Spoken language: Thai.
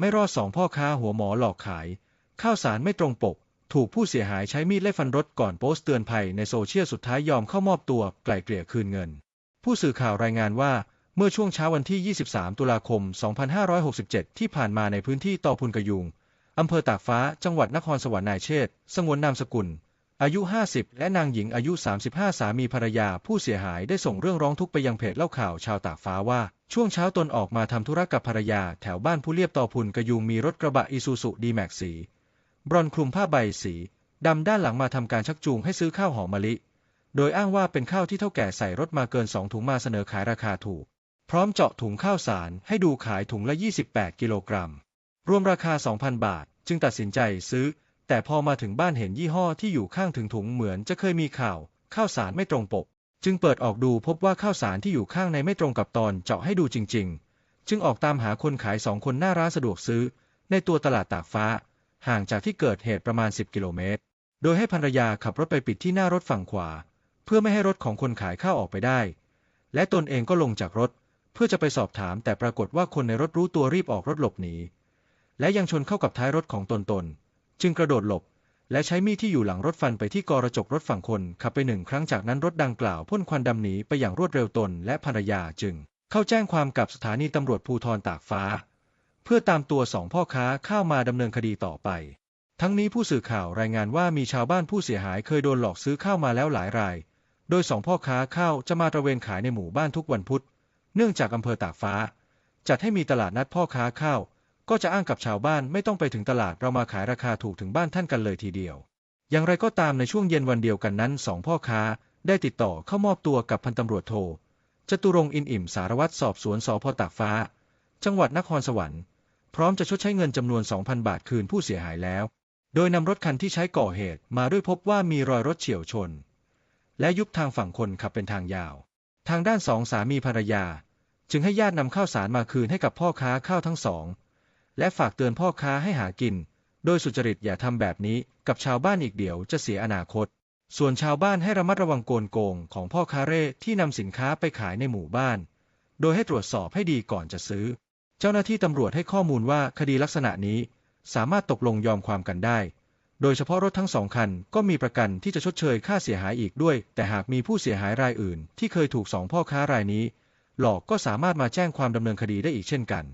ไม่รอดสองพ่อค้าหัวหมอหลอกขาย ข้าวสารไม่ตรงปก ถูกผู้เสียหายใช้มีดไล่ฟันรถก่อนโพสต์เตือนภัยในโซเชียลสุดท้ายยอมเข้ามอบตัวไกล่เกลี่ยคืนเงิน ผู้สื่อข่าวรายงานว่าเมื่อช่วงเช้าวันที่ 23 ตุลาคม 2567 ที่ผ่านมาในพื้นที่ตอพุนกยุง อำเภอตากฟ้า จังหวัดนครสวรรค์นายเชษสงวนนามสกุล อายุ 50 และนางหญิงอายุ 35 สามีภรรยาผู้เสียหายได้ส่งเรื่องร้องทุกข์ไปยังเพจเล่าข่าวชาวตากฟ้าว่า ช่วงเช้าตนออกมาทำธุระกับภรรยาแถวบ้านผู้เลียบต่อพุนกระยุงมีรถกระบะอีซูซุดีแม็กสี บรอนคลุมผ้าใบสีดำด้านหลังมาทำการชักจูงให้ซื้อข้าวหอมมะลิ โดยอ้างว่าเป็นข้าวที่เท่าแก่ใส่รถมาเกิน 2 ถุงมาเสนอขายราคาถูก พร้อมเจาะถุงข้าวสารให้ดูขายถุงละ 28 กิโลกรัม รวมราคา 2,000 บาท จึงตัดสินใจซื้อ แต่พอมาถึงบ้านเห็นยี่ห้อที่อยู่ข้างถึงถุงเหมือนจะเคยมีข่าว ข้าวสารไม่ตรงปก จึงเปิดออกดูพบว่าข้าวสารที่อยู่ข้างในไม่ตรงกับตอนเจาะให้ดูจริง ๆ จึงออกตามหาคนขายสองคนหน้าร้านสะดวกซื้อ ในตัวตลาดตากฟ้า ห่างจากที่เกิดเหตุประมาณ 10 กิโลเมตร โดยให้ภรรยาขับรถไปปิดที่หน้ารถฝั่งขวา เพื่อไม่ให้รถของคนขายข้าวออกไปได้ และตนเองก็ลงจากรถ เพื่อจะไปสอบถาม แต่ปรากฏว่าคนในรถรู้ตัวรีบออกรถหลบหนีและยังชนเข้ากับท้ายรถของตนตน จึงกระโดดหลบ และใช้มีดที่อยู่หลังรถฟันไปที่กระจกรถฝั่งคนขับไปหนึ่งครั้งจากนั้นรถดังกล่าวพ่นควันดำหนีไปอย่างรวดเร็วตนและภรรยาจึง เข้าแจ้งความกับสถานีตำรวจภูธรตากฟ้า เพื่อตามตัวสองพ่อค้าเข้ามาดำเนินคดีต่อไป ทั้งนี้ผู้สื่อข่าวรายงานว่ามีชาวบ้านผู้เสียหายเคยโดนหลอกซื้อข้าวมาแล้วหลายราย โดยสองพ่อค้าข้าวจะมาตระเวนขายในหมู่บ้านทุกวันพุธ เนื่องจากอำเภอตากฟ้า จัดให้มีตลาดนัดพ่อค้าข้าว ก็จะอ้างกับชาวบ้านไม่ต้องไปถึงตลาดเรามาขายราคาถูกถึงบ้านท่านกันเลยทีเดียว อย่างไรก็ตามในช่วงเย็นวันเดียวกันนั้นสองพ่อค้าได้ติดต่อเข้ามอบตัวกับพันตำรวจโทจตุรงอินอิ่มสารวัตรสอบสวนสพตากฟ้า จังหวัดนครสวรรค์พร้อมจะชดใช้เงินจำนวน 2,000 บาทคืนผู้เสียหายแล้ว โดยนำรถคันที่ใช้ก่อเหตุมาด้วยพบว่ามีรอยรถเฉี่ยวชน และยุบทางฝั่งคนขับเป็นทางยาว ทางด้านสองสามีภรรยา จึงให้ญาตินำข้าวสารมาคืนให้กับพ่อค้าข้าวทั้งสอง และฝากเตือนพ่อค้าให้หากิน โดยสุจริตอย่าทำแบบนี้กับชาวบ้านอีกเดี๋ยวจะเสียอนาคต ส่วนชาวบ้านให้ระมัดระวังโกลโกงของพ่อค้าเร่ที่นำสินค้าไปขายในหมู่บ้าน โดยให้ตรวจสอบให้ดีก่อนจะซื้อ เจ้าหน้าที่ตำรวจให้ข้อมูลว่าคดีลักษณะนี้ สามารถตกลงยอมความกันได้ โดยเฉพาะรถทั้งสองคันก็มีประกันที่จะชดเชยค่าเสียหายอีกด้วย แต่หากมีผู้เสียหายรายอื่น ที่เคยถูกสองพ่อค้ารายนี้ หลอกก็สามารถมาแจ้งความดำเนินคดีได้อีกเช่นกัน